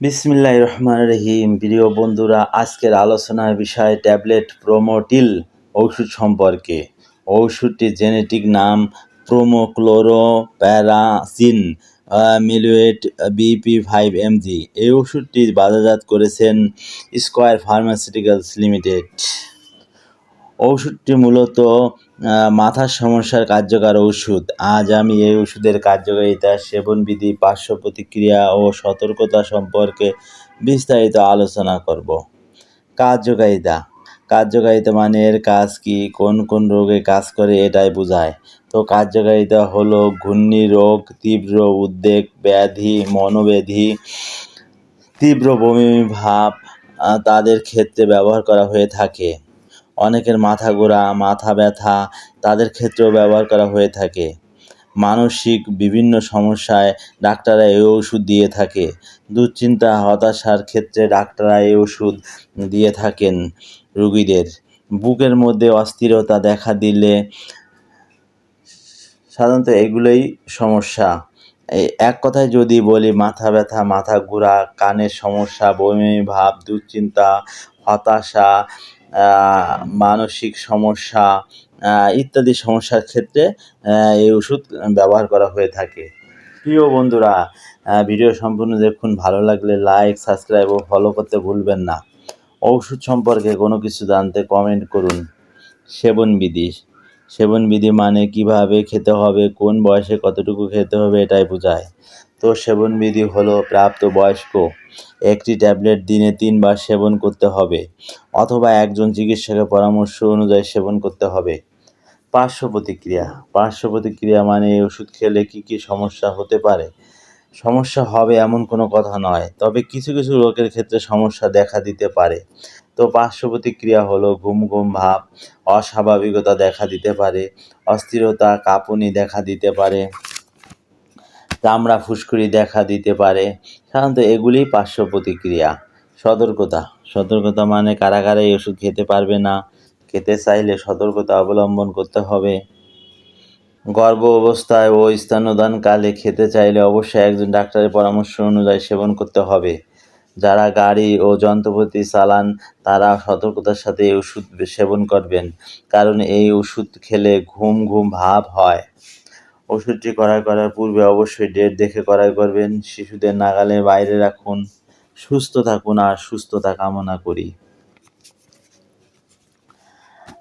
বিসমিল্লাহ রহমান রহিম। প্রিয় বন্ধুরা, আজকের আলোচনার বিষয় ট্যাবলেট প্রোমোটিল ওষুধ সম্পর্কে। ওষুধটির জেনেটিক নাম prochlorperazine maleate BP five mg. এই ওষুধটি বাজারজাত করেছেন স্কোয়ার ফার্মাসিউটিক্যালস লিমিটেড। ওষুধটি মূলত মাথার সমস্যার কার্যকর ওষুধ আজ আমি এই ওষুধের কার্যকারিতা, সেবনবিধি পার্শ্ব প্রতিক্রিয়া ও সতর্কতা সম্পর্কে বিস্তারিত আলোচনা করব। কার্যকারিতা। কার্যকারিতা মানে এর কাজ কি, কোন কোন রোগে কাজ করে এটাই বোঝায়। তো কার্যকারিতা হলো ঘূর্ণি রোগ, তীব্র উদ্বেগ, ব্যাধি, মনোব্যাধি, তীব্র বমি ভাব তাদের ক্ষেত্রে ব্যবহার করা হয়ে থাকে। অনেকের মাথা ঘোরা মাথা ব্যথা তাদের ক্ষেত্রেও ব্যবহার করা হয়ে থাকে। মানসিক বিভিন্ন সমস্যায় ডাক্তাররা এই ওষুধ দিয়ে থাকে। দুশ্চিন্তা, হতাশার ক্ষেত্রে ডাক্তাররা এই ওষুধ দিয়ে থাকেন রুগীদের। বুকের মধ্যে অস্থিরতা দেখা দিলে সাধারণত এগুলোই সমস্যা। এক কথায় যদি বলি, মাথা ব্যথা, মাথা ঘোরা কানের সমস্যা, বমি, ভাব, দুশ্চিন্তা, হতাশা মানসিক সমস্যা ইত্যাদি সমস্যার ক্ষেত্রে এই ওষুধ ব্যবহার করা হয়ে থাকে। প্রিয় বন্ধুরা ভিডিও সম্পূর্ণ দেখুন। ভালো লাগলে লাইক সাবস্ক্রাইব ও ফলো করতে ভুলবেন না। ঔষধ সম্পর্কে কোনো কিছু জানতে কমেন্ট করুন। সেবনবিধি সেবনবিধি মানে কীভাবে খেতে হবে, কোন বয়সে কতটুকু খেতে হবে এটাই বোঝায়। তো সেবনবিধি হলো প্রাপ্তবয়স্ক। একটি ট্যাবলেট দিনে তিনবার সেবন করতে হবে অথবা একজন চিকিৎসকের পরামর্শ অনুযায়ী সেবন করতে হবে। পার্শ্ব প্রতিক্রিয়া। পার্শ্ব প্রতিক্রিয়া মানে এই ওষুধ খেলে কী কী সমস্যা হতে পারে? সমস্যা হবে এমন কোনো কথা নয়, তবে কিছু কিছু রোগের ক্ষেত্রে সমস্যা দেখা দিতে পারে। তো পার্শ্ব প্রতিক্রিয়া হলো ঘুম ঘুম ভাব, অস্বাভাবিকতা দেখা দিতে পারে, অস্থিরতা, কাঁপুনি দেখা দিতে পারে। চামড়া ফুসকুড়ি দেখা দিতে পারে। সাধারণত এগুলিই পার্শ্ব প্রতিক্রিয়া। সতর্কতা। সতর্কতা মানে কারা কারা এই ওষুধ খেতে পারবে না। খেতে চাইলে সতর্কতা অবলম্বন করতে হবে। গর্ভ অবস্থায় ও স্তন্যদানকালে খেতে চাইলে অবশ্যই একজন ডাক্তারের পরামর্শ অনুযায়ী সেবন করতে হবে। যারা গাড়ি ও যন্ত্রপাতি চালান, তারা সতর্কতার সাথে এই ওষুধ সেবন করবেন। কারণ এই ওষুধ খেলে ঘুম ঘুম, ভাব হয়। ওষুধটি ক্রয় করার পূর্বে অবশ্যই ডেট দেখে ক্রয় করবেন। শিশুদের নাগালের বাইরে রাখুন, সুস্থ থাকুন আর সুস্থতা কামনা করি।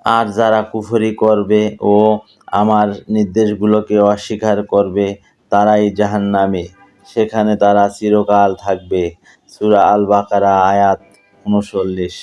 আর যারা কুফরি করবে ও আমার নির্দেশগুলোকে অস্বীকার করবে, তারাই জাহান্নামে। সেখানে তারা চিরকাল থাকবে। সূরা আল বাকারা আয়াত উনচল্লিশ।